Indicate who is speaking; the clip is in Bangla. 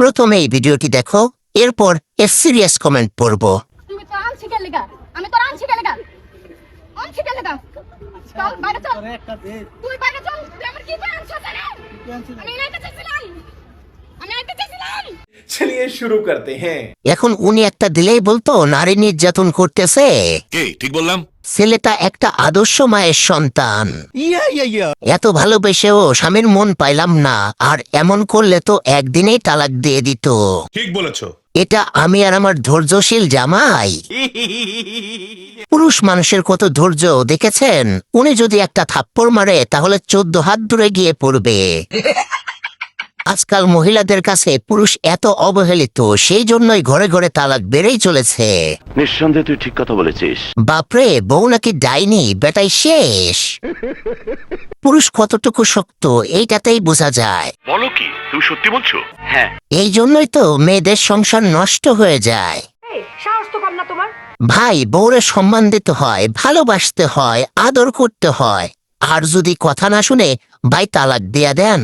Speaker 1: প্রথমে এই ভিডিওটি দেখো এরপর এর সিরিয়াস কমেন্ট পড়ব।
Speaker 2: তুমি তো আনছি কে লেগা? আমি তো আনছি কে লেগা? আনছি কে লেগা? চল বাইরে চল। তুই বাইরে চল তুই আমার কি করে আনছিস রে আমি আমি এটা চাইছিলাম
Speaker 3: চলিয়ে শুরু করতে হ্যাঁ।
Speaker 1: এখন উনি একটা দিলেই বলতো নারী নির্যাতন করতেছে।
Speaker 4: কে ঠিক বললাম?
Speaker 1: ছেলেটা একটা আদর্শ মায়ের সন্তান। এত ভালোবেসেও স্বামীর মন পাইলাম না আর এমন করলে তো একদিনেই তালাক দিয়ে দিত।
Speaker 4: ঠিক বলেছ।
Speaker 1: এটা আমি আর আমার ধৈর্যশীল জামাই। পুরুষ মানুষের কত ধৈর্য দেখেছেন? উনি যদি একটা থাপ্পড় মারে তাহলে চোদ্দ হাত দূরে গিয়ে পড়বে। আজকাল মহিলাদের কাছে পুরুষ এত অবহেলিত সেই জন্যই ঘরে ঘরে তালাক বেড়েই চলেছে।
Speaker 5: নিঃসন্দেহে তুই ঠিক কথা বলেছিস।
Speaker 1: বাপরে বউ নাকি ডাইনি? বেটাই শেষ। পুরুষ কতটুকু শক্ত এইটাতেই বোঝা যায়।
Speaker 5: বলো কি তুমি সত্যি বলছো? হ্যাঁ।
Speaker 1: এই জন্যই তো মেয়েদের সংসার নষ্ট হয়ে যায়।
Speaker 2: সাহস তো কম না তোমার।
Speaker 1: ভাই বউরে সম্মান দিতে হয় ভালোবাসতে হয় আদর করতে হয়। আর যদি কথা না শুনে ভাই তালাক দিয়া দেন।